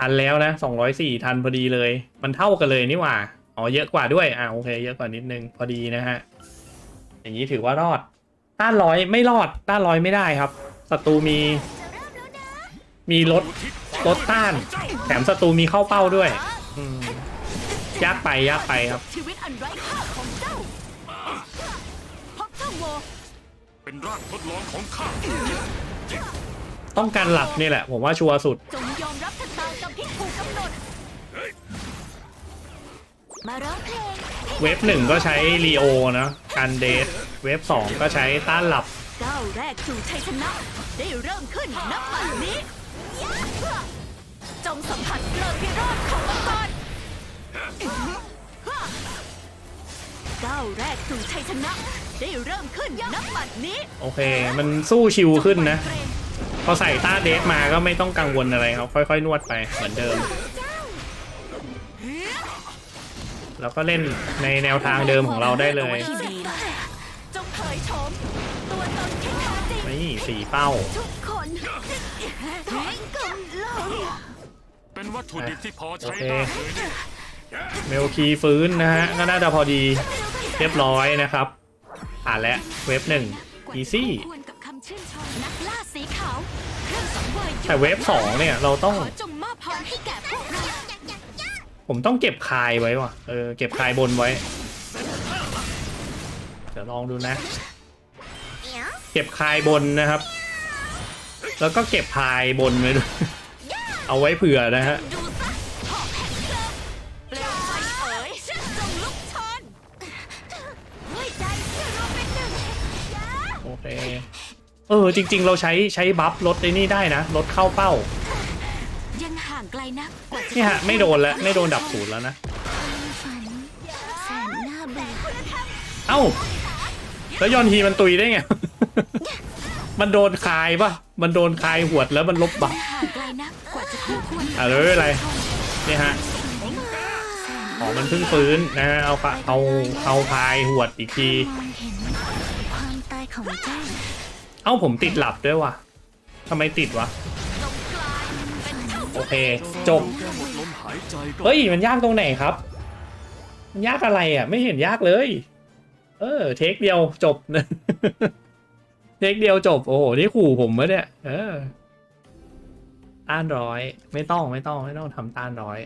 ทันแล้วนะสองร้อยสี่ทันพอดีเลย มันเท่ากันเลยนี่หว่า อ๋อเยอะกว่าด้วย อ่าโอเค เยอะกว่านิดนึงพอดีนะฮะ อย่างนี้ถือว่ารอด ต้านร้อยไม่รอด ต้านร้อยไม่ได้ครับ ศัตรูมี มีลดลดต้าน แถมศัตรูมีเข้าเป้าด้วยอืมยากไปยากไปครับชีวิตอันไร้ค่าของเจ้าพบเจ้าโวเป็นร่างทดลองของข้าต้องการหลับนี่แหละ ผมว่าชัวร์สุดจ มาร้องเพลงเว็บหนึ่งก็ใช้รีโอนะการเดทเว็บสองก็ใช้ต้านหลับก้าวแรกสู่ชัยชนะ ได้เริ่มขึ้นนับบัดนี้ จงสัมผัสเกลือพิโรธของมังกรก้าวแรกสู่ชัยชนะ ได้เริ่มขึ้นนับบัดนี้ โอเค มันสู้ชิวขึ้นนะ พอใส่ต้าเดทมาก็ไม่ต้องกังวลอะไรครับค่อยๆ นวดไปเหมือนเดิม แล้วก็เล่นในแนวทางเดิมของเราได้เลยที่ดีจงเผยโฉมตัวตนที่แท้จริงนี่สี่เป้า ทุกคนแห่งกำลังเป็นวัตถุดิบที่พอใช้โอเคได้เลยนี่เมลคีฟื้นนะฮะก็น่าจะพอดีเรียบร้อยนะครับ ผ่านแล้วเว็บหนึ่งอีซี่ควรกับคำชื่นชมนักล่าสีขาวเครื่องสังเวยแต่เว็บสองเนี่ยเราต้อง ผมต้องเก็บคายไว้ว่ะ เออ เก็บคายบนไว้ เดี๋ยวลองดูนะ เก็บคายบนนะครับ แล้วก็เก็บพายบนไว้ด้วย เอาไว้เผื่อนะฮะโอเค เออ จริง ๆ เราใช้ใช้บัฟลดไอ้นี่ได้นะ ลดเข้าเป้าางไกลนักกว่าจะนี่ฮะไม่โดนแล้วไม่โดนดับศูนย์แล้วนะฝันแสนน่าเบื่อเอ้าแล้วยอนทีมันตุยได้ไง มันโดนคายปะมันโดนคายหวดแล้วมันลบบัฟห่างไกลนักกว่าจะคู่ควรอะเลยไม่เป็นไรนี่ฮะอ๋อมันเพิ่งฟื้นนะฮะเอาปะเอาเอาพายหวดอีกที มองเห็นความตายของเจ้า เอ้าผมติดหลับด้วยว่ะทำไมติดวะ โอเค จบ เฮ้ย มันยากตรงไหนครับ มันยากอะไรอะ ไม่เห็นยากเลย เออ เทคเดียวจบนะเทคเดียวจบ โอ้โห นี่ขู่ผมมะเนี่ย เออ ต้านร้อย ไม่ต้องไม่ต้องไม่ต้องทำต้านร้อย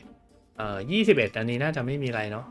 เอ่อยี่สิบเอ็ดอันนี้น่าจะไม่มีอะไรเนาะ